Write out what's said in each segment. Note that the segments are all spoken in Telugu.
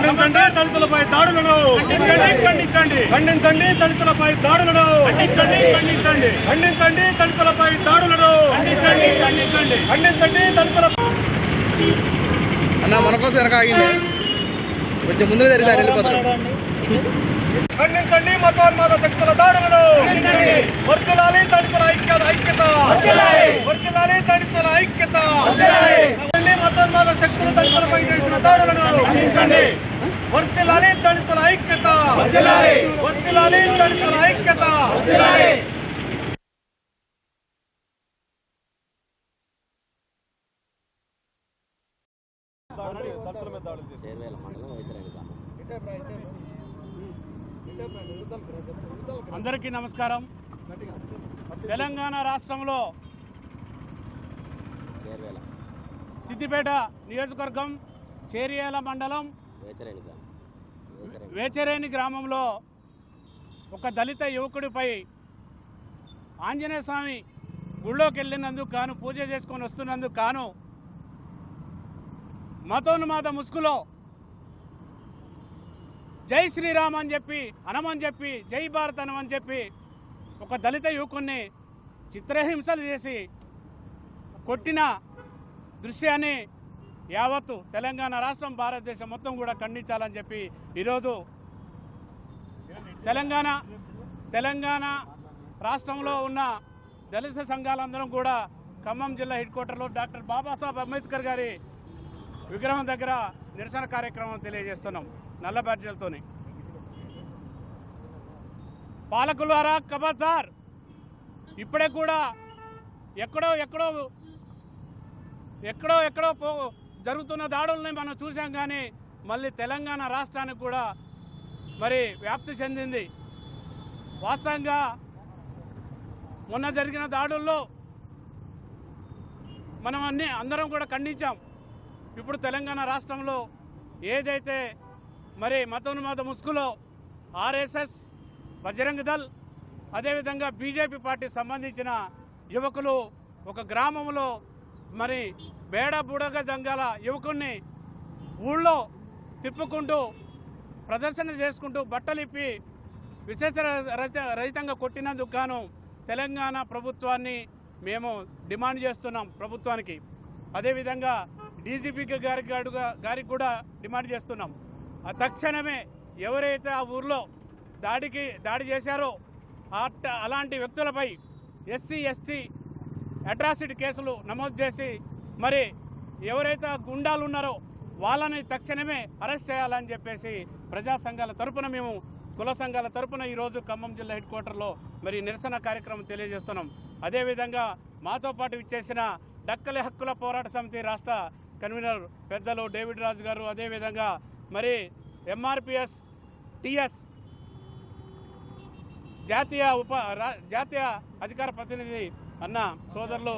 ఖండించండి దళితులపై దాడులను. ఖండించండి ఖండించండి. ఖండించండి దళితులపై దాడులను. ఖండించండి ఖండించండి. ఖండించండి దళితులపై దాడులను. ఖండించండి ఖండించండి. ఖండించండి దళితుల అన్న మన కోసం వెనక ఆగింది కొంచెం ముందుకు జరిగితే ఆయన వెళ్ళిపోతారు ఖండించండి మతోన్మాద శక్తుల దాడులను. ఖండించండి. వర్తిల్లాలి దళితుల ఐక్యత ఐక్యత వర్తిల్లాలి దళితుల ఐక్యత ఖండించండి మతోన్మాద శక్తులు దళితులపై చేసిన దాడులను ఖండించండి వర్తిల్లాలి దళితుల ఐక్యత వర్ధిల్లాలి. వర్తిల్లాలి దళితుల ఐక్యత. వర్ధిల్లాలి. చేరువేల మండలం వేసరండి అందరికీ నమస్కారం. తెలంగాణ రాష్ట్రంలో చేరువేల సిద్దిపేట నియోజకవర్గం చేరియాల మండలం వేచరేని గ్రామంలో ఒక దళిత యువకుడిపై ఆంజనేయ స్వామి గుళ్ళోకి వెళ్ళినందుకు కాను పూజ చేసుకొని వస్తున్నందుకు కాను మతోన్మాద ముసుగులో జై శ్రీరామ్ అని చెప్పి అనమని చెప్పి జై భారత్ అనమని చెప్పి ఒక దళిత యువకుణ్ణి చిత్రహింసలు చేసి కొట్టిన దృశ్యాన్ని యావత్తు తెలంగాణ రాష్ట్రం భారతదేశం మొత్తం కూడా ఖండించాలని చెప్పి ఈరోజు తెలంగాణ తెలంగాణ రాష్ట్రంలో ఉన్న దళిత సంఘాలందరం కూడా ఖమ్మం జిల్లా హెడ్ క్వార్టర్లో డాక్టర్ బాబాసాహెబ్ అంబేద్కర్ గారి విగ్రహం దగ్గర నిరసన కార్యక్రమం తెలియజేస్తున్నాం నల్ల బ్యాడ్జీలతోని. పాలకులారా కబర్దార్ ఇప్పుడే కూడా ఎక్కడో ఎక్కడో ఎక్కడో ఎక్కడో పో జరుగుతున్న దాడుల్ని మనం చూసాం కానీ మళ్ళీ తెలంగాణ రాష్ట్రానికి కూడా మరి వ్యాప్తి చెందింది. వాస్తవంగా మొన్న జరిగిన దాడుల్లో మనం అన్ని అందరం కూడా ఖండించాం. ఇప్పుడు తెలంగాణ రాష్ట్రంలో ఏదైతే మరి మతోన్మాద ముసుగులో ఆర్ఎస్ఎస్ బజరంగ దళ్ అదేవిధంగా బీజేపీ పార్టీ సంబంధించిన యువకులు ఒక గ్రామంలో మరి బేడ బుడగ జంగాల యువకుణ్ణి ఊళ్ళో తిప్పుకుంటూ ప్రదర్శన చేసుకుంటూ బట్టలు ఇప్పి విచేత రహితంగా కొట్టినందుకు గాను తెలంగాణ ప్రభుత్వాన్ని మేము డిమాండ్ చేస్తున్నాం ప్రభుత్వానికి. అదేవిధంగా డీజీపీకి గారికి గాడుగా గారికి కూడా డిమాండ్ చేస్తున్నాం. ఆ తక్షణమే ఎవరైతే ఆ ఊర్లో దాడికి దాడి చేశారో అట్ట అలాంటి వ్యక్తులపై ఎస్సీ ఎస్టీ అట్రాసిటీ కేసులు నమోదు చేసి మరి ఎవరైతే ఆ గుండాలు ఉన్నారో వాళ్ళని తక్షణమే అరెస్ట్ చేయాలని చెప్పేసి ప్రజా సంఘాల తరపున మేము కుల సంఘాల తరపున ఈరోజు ఖమ్మం జిల్లా హెడ్ క్వార్టర్లో మరి నిరసన కార్యక్రమం తెలియజేస్తున్నాం. అదేవిధంగా మాతో పాటు ఇచ్చేసిన డక్కలి హక్కుల పోరాట సమితి రాష్ట్ర కన్వీనర్ పెద్దలు డేవిడ్ రాజు గారు అదేవిధంగా మరి ఎంఆర్పిఎస్ టిఎస్ జాతీయ ఉప రా- జాతీయ అధికార ప్రతినిధి అన్న సోదరులు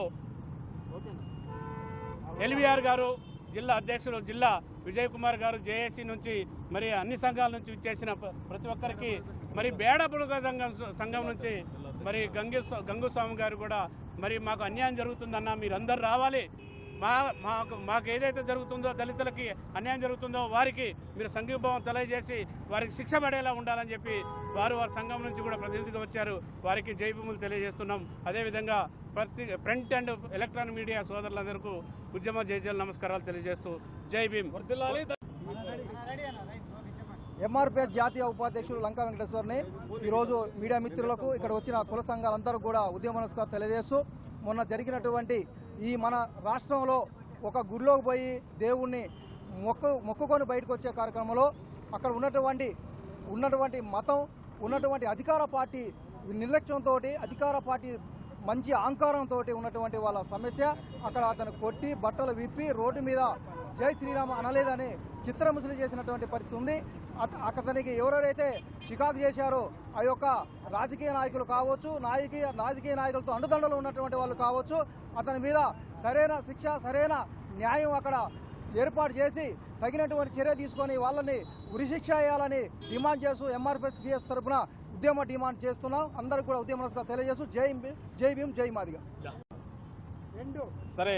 ఎల్విఆర్ గారు జిల్లా అధ్యక్షులు జిల్లా విజయ్ కుమార్ గారు జేఏసీ నుంచి మరి అన్ని సంఘాల నుంచి ఇచ్చేసిన ప్రతి ఒక్కరికి మరి బేడపుడుగ సంఘం సంఘం నుంచి మరి గంగు గంగుస్వామి గారు కూడా మరి మాకు అన్యాయం జరుగుతుందన్న మీరందరూ రావాలి. మా మాకు మాకు ఏదైతే జరుగుతుందో దళితులకి అన్యాయం జరుగుతుందో వారికి మీరు సంఘీభావం తెలియజేసి వారికి శిక్ష పడేలా ఉండాలని చెప్పి వారు వారి సంఘం నుంచి కూడా ప్రతినిధిగా వచ్చారు. వారికి జైభూములు తెలియజేస్తున్నాం. అదేవిధంగా ప్రతి ప్రింట్ అండ్ ఎలక్ట్రానిక్ మీడియా సోదరులందరికీ ఉద్యమ జైజల్ నమస్కారాలు తెలియజేస్తూ జై భీమ్. ఎంఆర్పిఎస్ జాతీయ ఉపాధ్యక్షుడు లంకా వెంకటేశ్వర్ని ఈరోజు మీడియా మిత్రులకు ఇక్కడ వచ్చిన కుల సంఘాలందరూ కూడా ఉద్యమనస్గా తెలియజేస్తూ మొన్న జరిగినటువంటి ఈ మన రాష్ట్రంలో ఒక గుడిలోకి పోయి దేవుణ్ణి మొక్కు మొక్కుకొని బయటకు వచ్చే కార్యక్రమంలో అక్కడ ఉన్నటువంటి ఉన్నటువంటి మతం ఉన్నటువంటి అధికార పార్టీ నిర్లక్ష్యంతో అధికార పార్టీ మంచి అహంకారంతో ఉన్నటువంటి వాళ్ళ సమస్య అక్కడ అతను కొట్టి బట్టలు విప్పి రోడ్డు మీద జై శ్రీరామ అనలేదని చిత్రముసలి చేసినటువంటి పరిస్థితి ఉంది. అత- అతనికి ఎవరెవరైతే చికాకు చేశారో ఆ యొక్క రాజకీయ నాయకులు కావచ్చు నాయకీయ రాజకీయ నాయకులతో అండుదండలు ఉన్నటువంటి వాళ్ళు కావచ్చు అతని మీద సరైన శిక్ష సరైన న్యాయం అక్కడ ఏర్పాటు చేసి తగినటువంటి చర్య తీసుకొని వాళ్ళని ఉరిశిక్ష వేయాలని డిమాండ్ చేస్తూ ఎంఆర్పిఎస్ డిఎస్ తరఫున ఉద్యమ డిమాండ్ చేస్తున్నాం. అందరికి కూడా ఉద్యమ నమస్కారం తెలియజేస్తూ జై జై భీమ్ జై మాదిగా. సరే.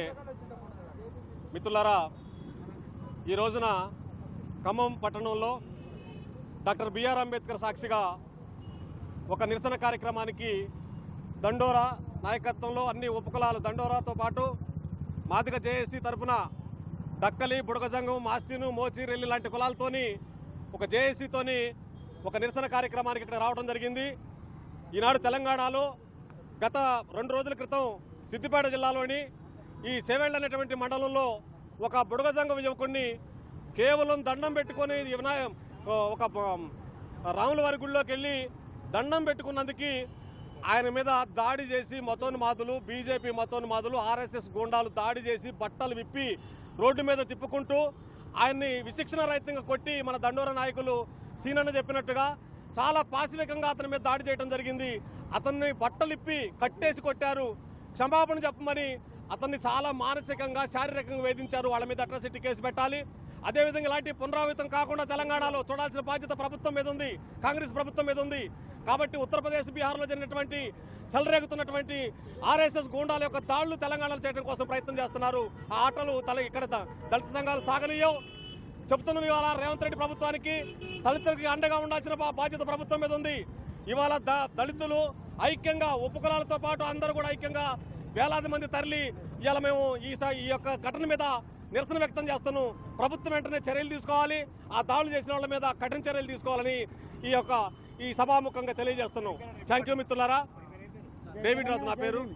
మిత్రులారా ఈ రోజున ఖమ్మం పట్టణంలో డాక్టర్ బిఆర్ అంబేద్కర్ సాక్షిగా ఒక నిరసన కార్యక్రమానికి దండోరా నాయకత్వంలో అన్ని ఉపకులాల దండోరాతో పాటు మాదిగ జేఏసీ తరపున డక్కలి బుడగజంగం మాస్టిను మోచిరెల్లి లాంటి కులాలతోని ఒక జేఏసీతోని ఒక నిరసన కార్యక్రమానికి ఇక్కడ రావడం జరిగింది. ఈనాడు తెలంగాణలో గత రెండు రోజుల క్రితం సిద్దిపేట జిల్లాలోని ఈ సేవేళ్ళ అనేటువంటి మండలంలో ఒక బుడగజంగం యువకుడిని కేవలం దండం పెట్టుకొని వినాయ ఒక రాముల వారి గుడిలోకి వెళ్ళి దండం పెట్టుకున్నందుకు ఆయన మీద దాడి చేసి మతోన్మాదులు బీజేపీ మతోన్మాదులు ఆర్ఎస్ఎస్ గూండాలు దాడి చేసి బట్టలు విప్పి రోడ్డు మీద తిప్పుకుంటూ ఆయన్ని విశిక్షణ రహితంగా కొట్టి మన దండోర నాయకులు సీనన్న చెప్పినట్టుగా చాలా పాశవికంగా అతని మీద దాడి చేయడం జరిగింది. అతన్ని బట్టలిప్పి కట్టేసి కొట్టారు. క్షమాపణ చెప్పమని అతన్ని చాలా మానసికంగా శారీరకంగా వేధించారు. వాళ్ళ మీద అట్రాసిటీ కేసు పెట్టాలి. అదేవిధంగా ఇలాంటి పునరావృతం కాకుండా తెలంగాణలో చూడాల్సిన బాధ్యత ప్రభుత్వం మీద ఉంది. కాంగ్రెస్ ప్రభుత్వం మీద ఉంది. కాబట్టి ఉత్తరప్రదేశ్ బీహార్లో జరిగినటువంటి చెలరేగుతున్నటువంటి ఆర్ఎస్ఎస్ గూండాల యొక్క దాళ్ళు తెలంగాణలో చేయడం కోసం ప్రయత్నం చేస్తున్నారు. ఆ ఆటలు తల ఇక్కడ దళిత సంఘాలు సాగనీయం చెప్తున్నాను ఇవాళ రేవంత్ రెడ్డి ప్రభుత్వానికి దళితులకి అండగా ఉండాల్సిన బాధ్యత ప్రభుత్వం మీద ఉంది. ఇవాళ ద- దళితులు ఐక్యంగా ఉపకులాలతో పాటు అందరూ కూడా ఐక్యంగా వేలాది మంది తరలి ఇవాళ మేము ఈ స- ఈ యొక్క ఘటన మీద నిరసన వ్యక్తం చేస్తాను. ప్రభుత్వం వెంటనే చర్యలు తీసుకోవాలి. ఆ దాడులు చేసిన వాళ్ళ మీద కఠిన చర్యలు తీసుకోవాలని ఈ యొక్క ఈ సభాముఖంగా తెలియజేస్తున్నాం. థ్యాంక్ యూ మిత్రులారా. డేవిడ్ రాజు నా పేరు.